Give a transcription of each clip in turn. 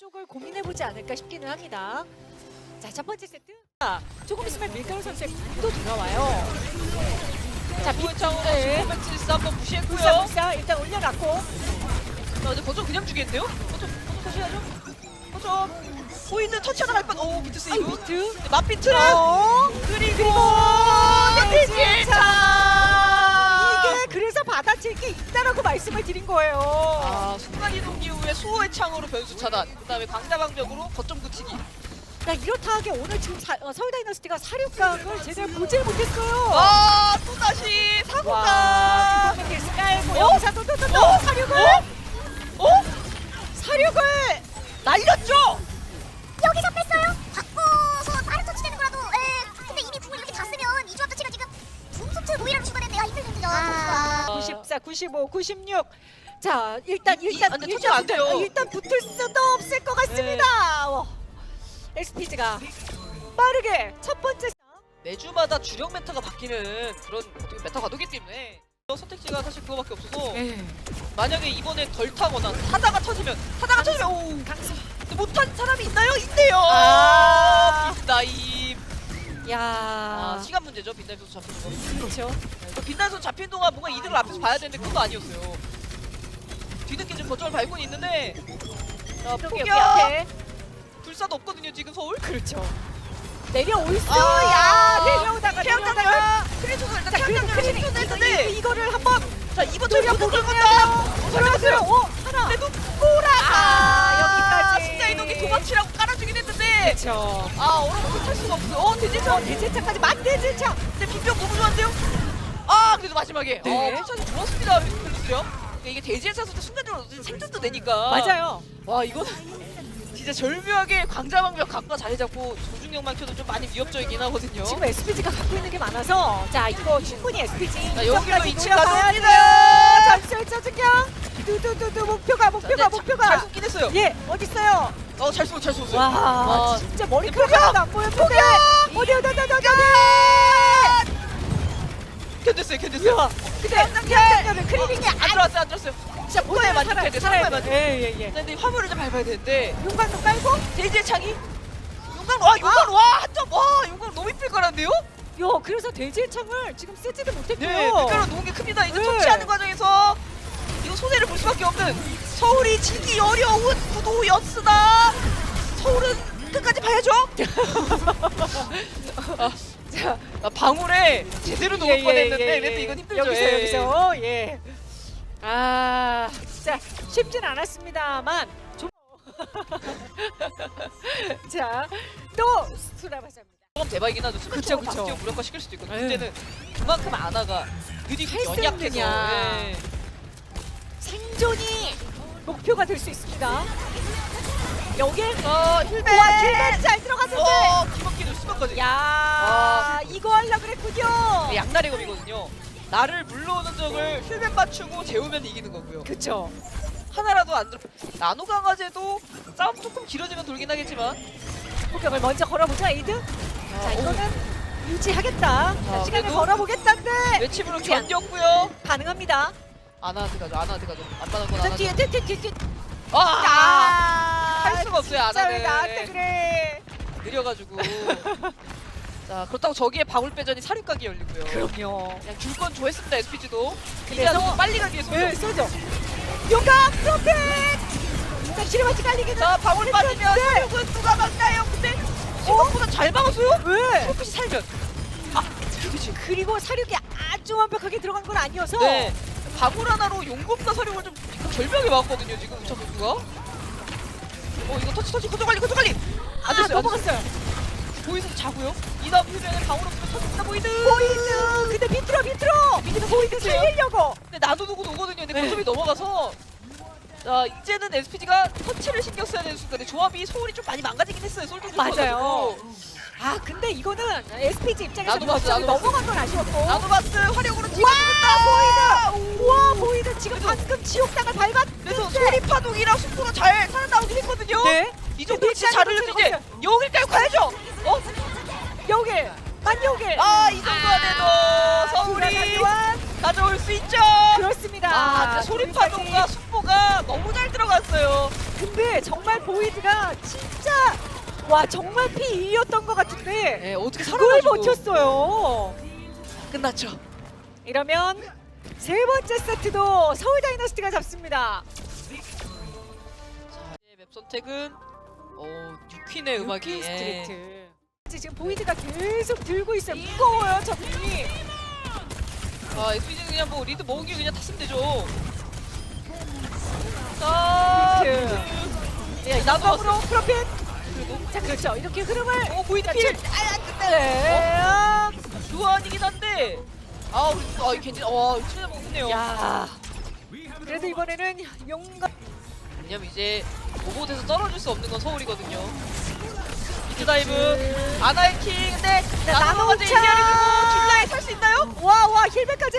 쪽을 고민해보지 않을까 싶기는 합니다. 자, 첫 번째 세트. 아, 조금 있으면 밀가루 선수의 또 돌아와요. 자, 네. 슈퍼매치스 한번 불사 무시했고요. 불사 일단 올려놨고. 자, 근데 거점 그냥 주겠는데요? 거점, 거점 다시 해야죠. 거점. 보이는 터치 하나 할 뻔. 오, 비트 아이, 세이브. 비트. 네, 맛비트. 어? 그리고 네, 대지차. 이게 그래서 받아칠 게 있다라고 말씀을 드린 거예요. 아, 순간 이동 이후에 수호의 창으로 변수 차단. 그다음에 강자방벽으로 거점 굳히기. 나 이렇다 하게 오늘 지금 사, 어, 서울 다이너스티가 사육각을 제대로 보질 못했어요. 아, 또 다시 와, 사고가. 그거는 계속 깔고 어? 여기서 또또또또 어? 사육을 어? 사육을 94, 95, 96. 자 일단 이- 이- 일단 아, 근데 일단 안 붙을- 돼요. 네. 어, 일단 붙을 수도 없을 것 같습니다. 어. SPG가 빠르게 첫 번째 매주마다 주력 메타가 바뀌는 그런 어떻게 메타 가도기 때문에 선택지가 사실 그거밖에 없어서 네. 만약에 이번에 덜 타거나 타다가 터지면 타다가 터지면 오. 근데 못한 사람이 있나요? 있대요. 아. 빈다임. 야. 아, 시간 문제죠. 빈다임 선수 잡히는 거. 그렇죠. 그 빈다임 선수 잡히는 동안 뭔가 이득을 앞에서 봐야 되는데 그것도 아니었어요. 뒤늦게 지금 거점을 밟고는 있는데 자, 여기 여기 포격! 앞에 불사도 없거든요 지금 서울. 그렇죠. 내려올 수. 아, 야 내려오다가 내려오다가. 크리스가 일단 자, 그 태양장을 크리스 시켜냈는데 이거, 이거를 한번 자 이번 절 노려 보긴 간다. 들어갔어요. 어 하나. 그래도 아, 여기까지. 숫자 이동기 도망치라고 깔아주긴 했는데 그렇죠. 아 얼어붙고 탈 수가 없어요. 어 대제차 어 대체차까지 맞대제차. 근데 빈병 너무 좋았는데요? 아 그래도 마지막에. 네. 어 쿠션이 좋았습니다. 벨루스요. 이게 대지에서 때 순간적으로 생존도 되니까. 맞아요. 와 이건 진짜 절묘하게 광자방벽 각과 자리 잡고 조중력만 켜도 좀 많이 위협적이긴 하거든요. 지금 SPG가 갖고 있는 게 많아서 자 이거 충분히 SPG 자, 여기로 이층 가져옵니다. 돼요. 전술 저승경 두두두두 목표가 목표가 자, 네, 목표가. 잘 쏘긴 했어요. 예 어디 있어요? 어잘 쏘고 잘 쏘고 와 와, 진짜 머리카락 하나도 안 보였는데. 어디 어디 어디 어디 야 근데 양장결을 크리링이 안 들어왔어요. 안 들어왔어요. 진짜 맞는 살아야 돼돼 상호에 살아야 맞는 돼. 예예 예. 근데 화물을 좀 밟아야 되는데 용광도 깔고? 대지의 창이? 용광 와 용광 와한점와 용광 너무 이쁠 거란데요? 야 그래서 돼지의 창을 지금 쓰지도 못했고요. 네, 밀가루 놓은 게 큽니다. 이제 네. 터치하는 과정에서 이거 손해를 볼 수밖에 없는 서울이 지기 어려운 구도였으나 서울은 끝까지 봐야죠. 아, 자, 아, 방울에 제대로 놓을 예, 뻔했는데 예, 예, 그래도 예. 이건 힘들죠. 여기서 예. 여기서 예. 아 진짜 쉽진 않았습니다만 좀. 자또 수라바자입니다. 조금 대박이긴 하죠. 그쵸, 그쵸. 박지원 무력화 시킬 수도 있고 네. 문제는 그만큼 아나가 느리고 연약해서. 예. 생존이 목표가 될 수 있습니다. 여기 어, 힐맨! 와 길만 잘 들어갔는데. 어, 수박 까지. 야 아. 이거 하려 그랬군요. 네, 양날의 검이거든요. 나를 물러오는 적을 힐맨 맞추고 재우면 이기는 거고요. 그쵸. 하나라도 안 들어. 나노 강아지도 싸움 조금 길어지면 돌긴 하겠지만 폭격을 먼저 걸어보자 에이드. 자 오. 이거는 유지하겠다. 자, 아, 시간을 그래도 걸어보겠다는데 외침으로 그렇지 않- 견뎠고요. 가능합니다. 아나한테 가죠. 아나한테 가죠. 안 받은 건 자 아나. 뒤에 뒤에 뒤에 뒤에. 아, 아, 할 수가 없어요. 왜 아나는 나한테 그래? 느려가지고. 자 그렇다고 저기에 방울 빼전이 사륙각이 열리고요. 그럼요. 그냥 줄 건 좋아했습니다. SPG도. 그래서- 그래서 빨리 가기 위해서. 네, 쏘죠. 용감 프로텍. 자 지뢰맞이 깔리기는. 자 방울 빠지면 네. 사륙은 누가 막나요? 근데 생각보다 잘 막았어요. 왜? 솔깃이 살면. 아 그렇지. 그리고 사륙이 아주 완벽하게 들어간 건 아니어서. 네. 방울 하나로 용검사 사령을 좀 절묘하게 막았거든요 지금 우차 선수가. 어 이거 터치 터치 거저 관리 거저 관리. 넘어갔어요. 보이드 자고요. 이 다음 휴면에 방울 없으면 터진다 보이드. 보이드. 근데 비트로 비트로. 비트로 보이드 살리려고. 근데 나도 누구 오거든요. 근데 네. 거점이 넘어가서. 자 이제는 SPG가 터치를 신경 써야 되는 순간에 조합이 소울이 좀 많이 망가지긴 했어요. 솔좀 맞아요. 아 근데 이거는 SPG 입장에서 나도 봤어, 거점이 나도 봤어. 넘어간 건 아쉬웠고. 나노바스 활용으로 와 찍어주겠다. 보이드. 와 보이드 지금 방금 지옥당을 밟았는데. 그래서 소리 파동이랑 수포로 잘 살아나오긴 했거든요. 네. 이 정도 진짜 잘 일단은 여기까지 가야죠. 어? 여길 만 여길. 아이 정도 안에도 서울이 서울이 가져올 수 있죠. 그렇습니다. 아, 진짜 소리파동과 숙보가 너무 잘 들어갔어요. 근데 정말 보이드가 진짜 와 정말 P2였던 것 같은데 네, 어떻게 그걸 살아가지고 버텼어요. 끝났죠. 이러면 세 번째 세트도 서울 다이너스티가 잡습니다. 자, 이제 맵 선택은 어, 뉴퀸의 음악이 유키 예. 스트리트. 지금 보이드가 계속 들고 있어요. 무거워요, 저분이. 아, SPG는 그냥 뭐 리드 모으기 그냥 탔으면 되죠. 자, 그 예, 나방으로 프로핏. 자, 그렇죠. 이렇게 흐름을 어, 보이드 자, 필. 쭉- 아, 루안이긴 한데. 아, 우리 아, 이 겐지 와, 이거 먹겠네요. 야. 그래도 이번에는 용감 왜냐면 이제 로봇에서 떨어질 수 없는 건 서울이거든요. 비트 다이브, 아나의 킹. 근데 네, 나노가 이제 나노차! 이겨주고 줄라에 탈수 있나요? 와, 와, 힐백까지.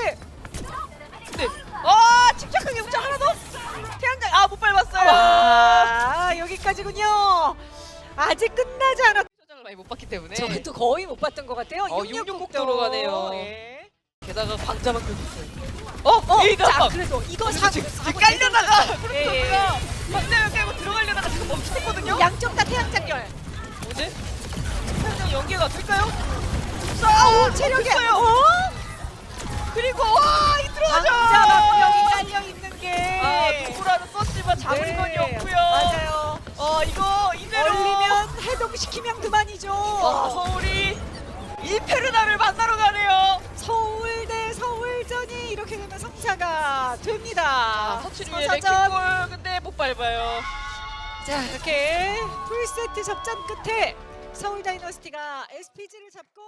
근데 아, 침착하게 웃자 하나 더. 태양장 아, 못 밟았어요. 와, 여기까지군요. 아직 끝나지 않았. 표정을 많이 못 봤기 때문에. 또 거의 못 봤던 것 같아요. 어, 666 666 도. 들어가네요. 예. 게다가 광자만 끌고 있어요. 어, 어, 자, 그래도 이거 사 사고 예. 프로토스가 양쪽 다 태양장렬. 뭐지? 태양장 연계가 될까요? 아, 체력이 됐어요. 어? 그리고 와, 이 들어가죠. 방자방력이 깔려 있는 게. 아, 누구라도 썼지만 잡을 네, 건이. 맞아요. 어, 이거 이대로 걸리면 해동시키면 그만이죠. 와, 서울이 이페르나를 만나러 가네요. 서울 대 서울전이 이렇게 되면 성사가 됩니다. 아, 서사전. 레킹볼 근데 못 밟아요. 자 이렇게 풀세트 접전 끝에 서울 다이너스티가 SPG를 잡고